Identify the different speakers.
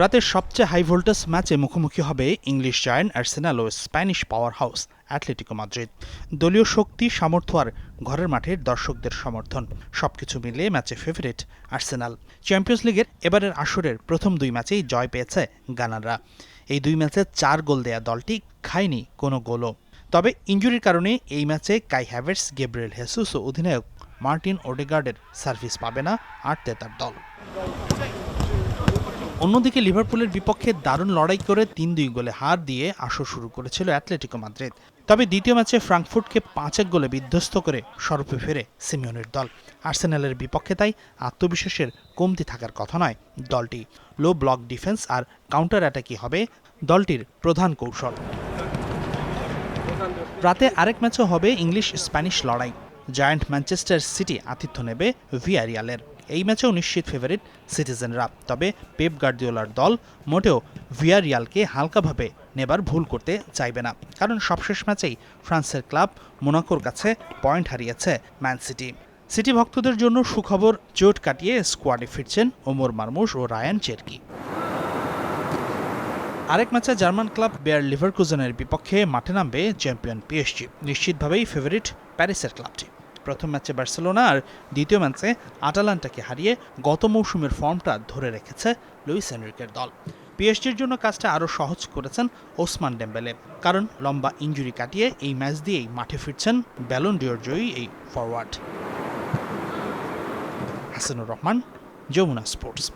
Speaker 1: রাতের সবচেয়ে high voltage ম্যাচে মুখোমুখি হবে ইংলিশ জায়ান্ট, আর্সেনাল ও Spanish power house Atletico Madrid. দলীয় শক্তি, সামর্থ্য আর ঘরের মাঠের দর্শকদের সমর্থন। সবকিছু মিলিয়ে ম্যাচে ফেভারিট আর্সেনাল। চ্যাম্পিয়ন্স লিগের এবারের আসরের প্রথম দুই ম্যাচেই জয় পেয়েছে গানাররা। এই দুই ম্যাচে চার গোল দেয়া দলটি খায়নি কোনো গোলও। তবে ইঞ্জুরির কারণে এই ম্যাচে কাই হ্যাভার্স গেব্রিয়েল হেসুস ও অধিনায়ক মার্টিন ওডেগার্ডের সার্ভিস পাবে না আর্তেতার দল। অন্যদিকে লিভারপুলের বিপক্ষে দারুণ লড়াই করে তিন দুই গোলে হার দিয়ে আসর শুরু করেছিল অ্যাটলেটিকো মাদ্রিদ। তবে দ্বিতীয় ম্যাচে ফ্রাঙ্কফুর্টকে পাঁচ এক গোলে বিধ্বস্ত করে স্বরূপে ফেরে সিমিওনের দল। আর্সেনালের বিপক্ষে তাই আত্মবিশ্বাসের কমতি থাকার কথা নয় দলটি। লো ব্লক ডিফেন্স আর কাউন্টার অ্যাটাকই হবে দলটির প্রধান কৌশল। রাতে আরেক ম্যাচও হবে ইংলিশ স্প্যানিশ লড়াই। জায়ান্ট ম্যানচেস্টার সিটি আতিথ্য নেবে ভিয়ারিয়ালের। এই ম্যাচেও নিশ্চিত ফেভারিট সিটিজেনরা তবে পেপ গার্দিওলার দল মোটেও ভিয়ারিয়ালকে হালকাভাবে নেবার ভুল করতে চাইবে না। কারণ সবশেষ ম্যাচেই ফ্রান্সের ক্লাব মোনাকোর কাছে পয়েন্ট হারিয়েছে ম্যান সিটি। সিটি ভক্তদের জন্য সুখবর, চোট কাটিয়ে স্কোয়াডে ফিরছেন ওমর মারমুশ ও রায়ান চেরকি। আরেক ম্যাচে জার্মান ক্লাব বেয়ার লিভারকুজেনের বিপক্ষে মাঠে নামবে চ্যাম্পিয়ন পিএসজি। নিশ্চিতভাবেই ফেভারিট প্যারিসের ক্লাবটি। প্রথম ম্যাচে বার্সেলোনা আর দ্বিতীয় ম্যাচে আটালান্টাকে হারিয়ে গত মৌসুমের ফর্মটা ধরে রেখেছে লুইস এনরিকের দল। পিএসজির জন্য কাজটা আরও সহজ করেছেন ওসমান ডেম্বেলে, কারণ লম্বা ইঞ্জুরি কাটিয়ে এই ম্যাচ দিয়েই মাঠে ফিরছেন ব্যালন ডিওর জয়ী এই ফরওয়ার্ড হাসানুর রহমান, যমুনা স্পোর্টস।